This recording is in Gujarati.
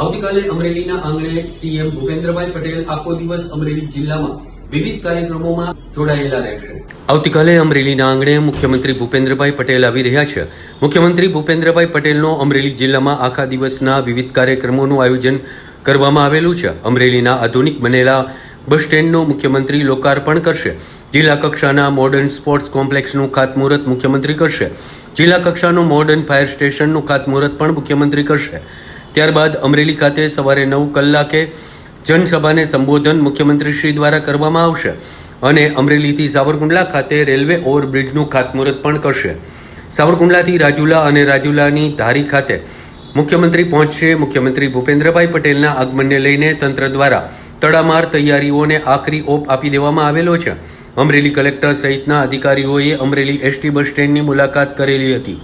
આવતીકાલે અમરેલીના આંગણે સીએમ ભૂપેન્દ્રભાઈ પટેલ આખો દિવસ અમરેલી જિલ્લામાં વિવિધ કાર્યક્રમોમાં જોડાયેલા રહેશે. આવતીકાલે અમરેલીના આંગણે મુખ્યમંત્રી ભૂપેન્દ્રભાઈ પટેલ આવી રહ્યા છે. મુખ્યમંત્રી ભૂપેન્દ્રભાઈ પટેલનો અમરેલી જિલ્લામાં આખા દિવસના વિવિધ કાર્યક્રમોનું આયોજન કરવામાં આવેલું છે. અમરેલીના આધુનિક બનેલા બસ સ્ટેન્ડનું મુખ્યમંત્રી લોકાર્પણ કરશે. જિલ્લા કક્ષાના મોડર્ન સ્પોર્ટ્સ કોમ્પ્લેક્સનું ખાતમુહૂર્ત મુખ્યમંત્રી કરશે. જિલ્લા કક્ષાનું મોડર્ન ફાયર સ્ટેશનનું ખાતમુહૂર્ત પણ મુખ્યમંત્રી કરશે. ત્યારબાદ અમરેલી ખાતે સવારે નવ કલાકે જનસભાને સંબોધન મુખ્યમંત્રી શ્રી દ્વારા કરવામાં આવશે અને અમરેલીથી સાવરકુંડલા ખાતે રેલવે ઓવરબ્રિજનું ખાતમુહૂર્ત પણ કરશે. સાવરકુંડલાથી રાજુલા અને રાજુલાની ધારી ખાતે મુખ્યમંત્રી પહોંચશે. મુખ્યમંત્રી ભૂપેન્દ્રભાઈ પટેલના આગમનને લઈને તંત્ર દ્વારા તડામાર તૈયારીઓને આખરી ઓપ આપી દેવામાં આવેલો છે. અમરેલી કલેક્ટર સહિતના અધિકારીઓએ અમરેલી એસટી બસ સ્ટેન્ડની મુલાકાત કરેલી હતી.